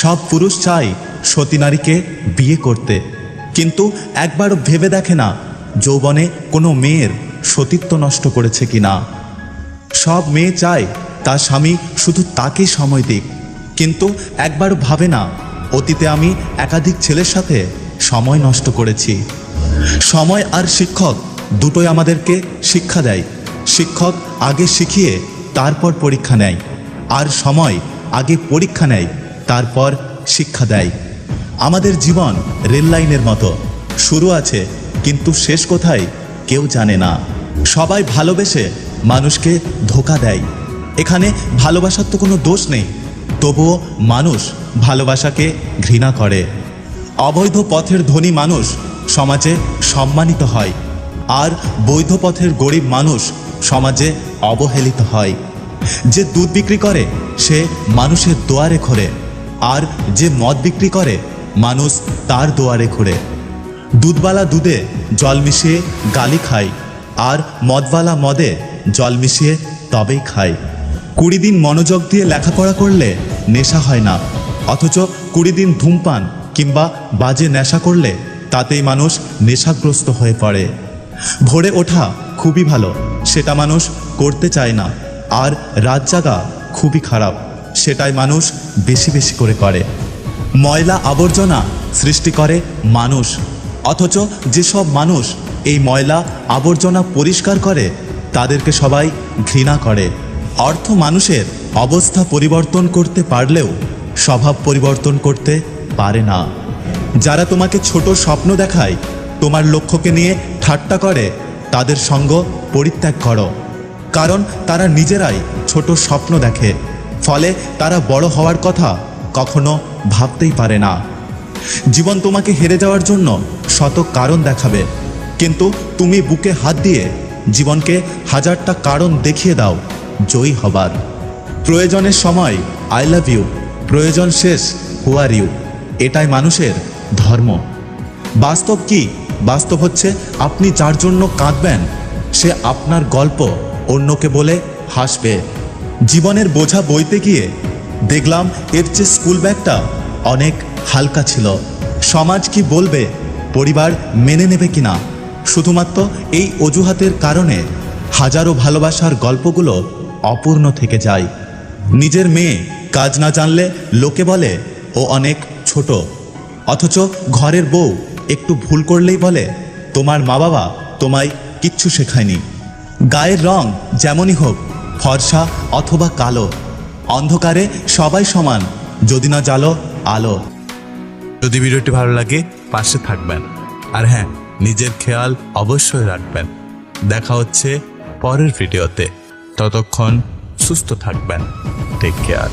সব পুরুষ চায় সতী নারীকে বিয়ে করতে। কিন্তু একবার ভেবে দেখে না যৌবনে কোনো মেয়ের সতীত্ব নষ্ট করেছে কিনা। সব মেয়ে চায় তার স্বামী শুধু তাকেই সময় দিক। কিন্তু একবার ভাবে না অতীতে আমি একাধিক ছেলের সাথে সময় নষ্ট করেছি। সময় আর শিক্ষক দুটোই আমাদেরকে শিক্ষা দেয়। শিক্ষক আগে শিখিয়ে তারপর পরীক্ষা নেয়। আর সময় আগে পরীক্ষা নেয়। তারপর শিক্ষা দেয়। আমাদের জীবন রেল লাইনের মতো। শুরু আছে, কিন্তু শেষ কোথায় কেউ জানে না। সবাই ভালোবেসে মানুষকে ধোকা দেয়। এখানে ভালোবাসার তো কোনো দোষ নেই। তবুও মানুষ ভালোবাসাকে ঘৃণা করে। অবৈধ পথের ধনী মানুষ সমাজে সম্মানিত হয়। আর বৈধ পথের গরিব মানুষ সমাজে অবহেলিত হয়। যে দুধ বিক্রি করে, সে মানুষের দোয়ারে ঘোরে আর যে মদ বিক্রি করে, মানুষ তার দোয়ারে ঘুরে। দুধওয়ালা দুধে জল মিশিয়ে গালি খায়, আর মদওয়ালা মদে জল মিশিয়ে তবেই খায়। কুড়ি দিন মনোযোগ দিয়ে লেখাপড়া করলে নেশা হয় না, অথচ কুড়ি দিন ধূমপান কিংবা বাজে নেশা করলে তাতেই মানুষ নেশাগ্রস্ত হয়ে পড়ে। ভোরে ওঠা খুবই ভালো, সেটা মানুষ করতে চায় না, আর রাত জাগা খুবই খারাপ। সেটাই মানুষ বেশি বেশি করে করে। ময়লা আবর্জনা সৃষ্টি করে মানুষ। অথচ যেসব মানুষ এই ময়লা আবর্জনা পরিষ্কার করে, তাদেরকে সবাই ঘৃণা করে। অর্থ মানুষের অবস্থা পরিবর্তন করতে পারলেও স্বভাব পরিবর্তন করতে পারে না। যারা তোমাকে ছোট স্বপ্ন দেখায়, তোমার লক্ষ্যকে নিয়ে ঠাট্টা করে, তাদের সঙ্গ পরিত্যাগ করো। কারণ তারা নিজেরাই ছোট স্বপ্ন দেখে। ফলে তারা বড় হওয়ার কথা কখনো ভাবতেই পারে না। জীবন তোমাকে হেরে যাওয়ার জন্য শত কারণ দেখাবে। কিন্তু তুমি বুকে হাত দিয়ে জীবনকে হাজারটা কারণ দেখিয়ে দাও, জয়ী হবার। প্রয়োজনের সময় আই লাভ ইউ প্রয়োজন শেষ হু আর ইউ এটাই মানুষের ধর্ম। বাস্তব কি? বাস্তব হচ্ছে আপনি যার জন্য কাঁদবেন, সে আপনার গল্প অন্যকে বলে হাসবে। জীবনের বোঝা বইতে গিয়ে দেখলাম এর চেয়ে স্কুল ব্যাগটা অনেক হালকা ছিল। সমাজ কি বলবে, পরিবার মেনে নেবে কিনা শুধুমাত্র এই অজুহাতের কারণে হাজারো ভালোবাসার গল্পগুলো অপূর্ণ থেকে যায়। নিজের মেয়ে কাজ না জানলে লোকে বলে, ও অনেক ছোট। অথচ ঘরের বউ একটু ভুল করলেই বলে, তোমার মা বাবা তোমায় কিচ্ছু শেখায়নি। গায়ের রং যেমনই হোক ফর্সা অথবা কালো। অন্ধকারে সবাই সমান, যদি না জালো, আলো। যদি ভিডিওটি ভালো লাগে, পাশে থাকবেন। আর হ্যাঁ নিজের খেয়াল অবশ্যই রাখবেন। দেখা হচ্ছে পরের ভিডিওতে। ততক্ষণ সুস্থ থাকবেন। Take care